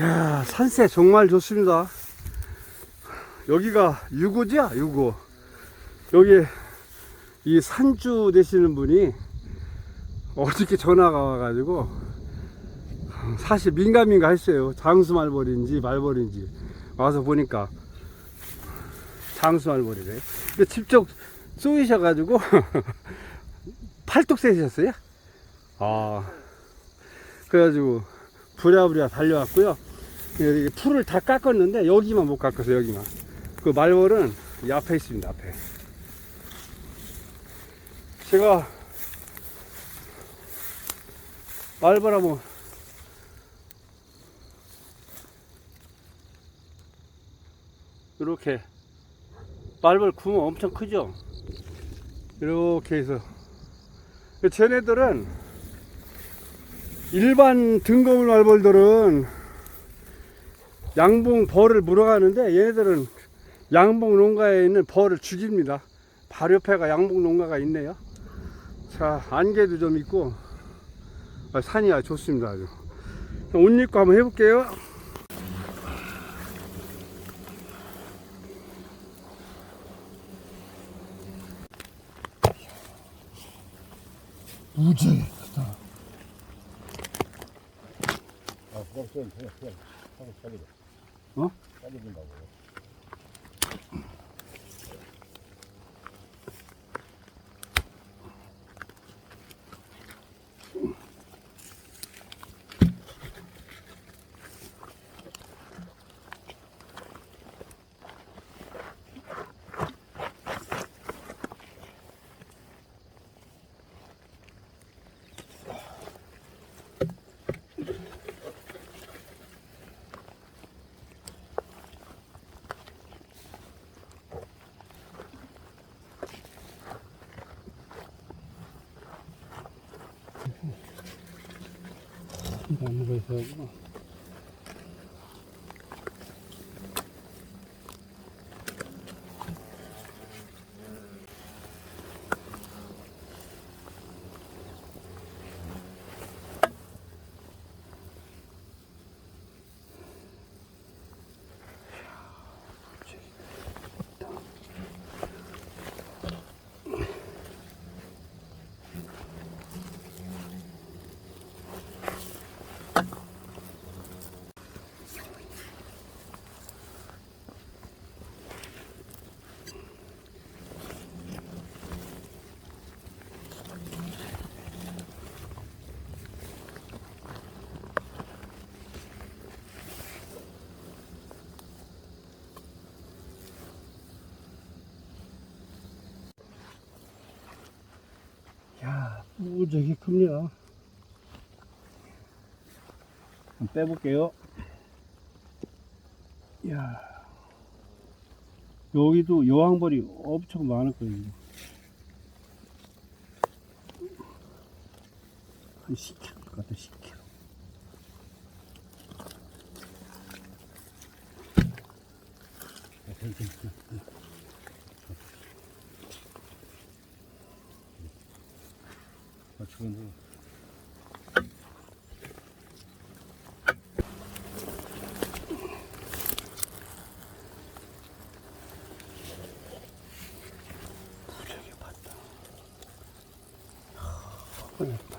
야, 산세 정말 좋습니다. 여기가 유고지야, 유고. 여기 이 산주 되시는 분이 어저께 전화가 와가지고 사실 민감민가 했어요. 장수 말벌인지 말벌인지 와서 보니까 장수 말벌이래. 근데 직접 쏘이셔가지고 팔뚝 세셨어요? 아, 그래가지고 부랴부랴 달려왔고요. 여기 풀을 다 깎았는데 여기만 못 깎았어요. 여기만. 그 말벌은 이 앞에 있습니다. 앞에. 제가 말벌 한번 이렇게 말벌 구멍 엄청 크죠? 이렇게 해서 쟤네들은 일반 등거물 말벌들은 양봉 벌을 물어가는데 얘네들은 양봉 농가에 있는 벌을 죽입니다. 바로 옆에가 양봉 농가가 있네요. 자, 안개도 좀 있고 아, 산이 아주 좋습니다. 아주. 옷 입고 한번 해볼게요. 크다. 아, 어? 살리준다고. 나무가 있 야, 무지하게 큽니다. 한번 빼볼게요. 야, 여기도 여왕벌이 엄청 많을 거예요. 한 10kg 같아, 10kg. 아, 죽은 거. 저기 봤다. 아, 끝났다.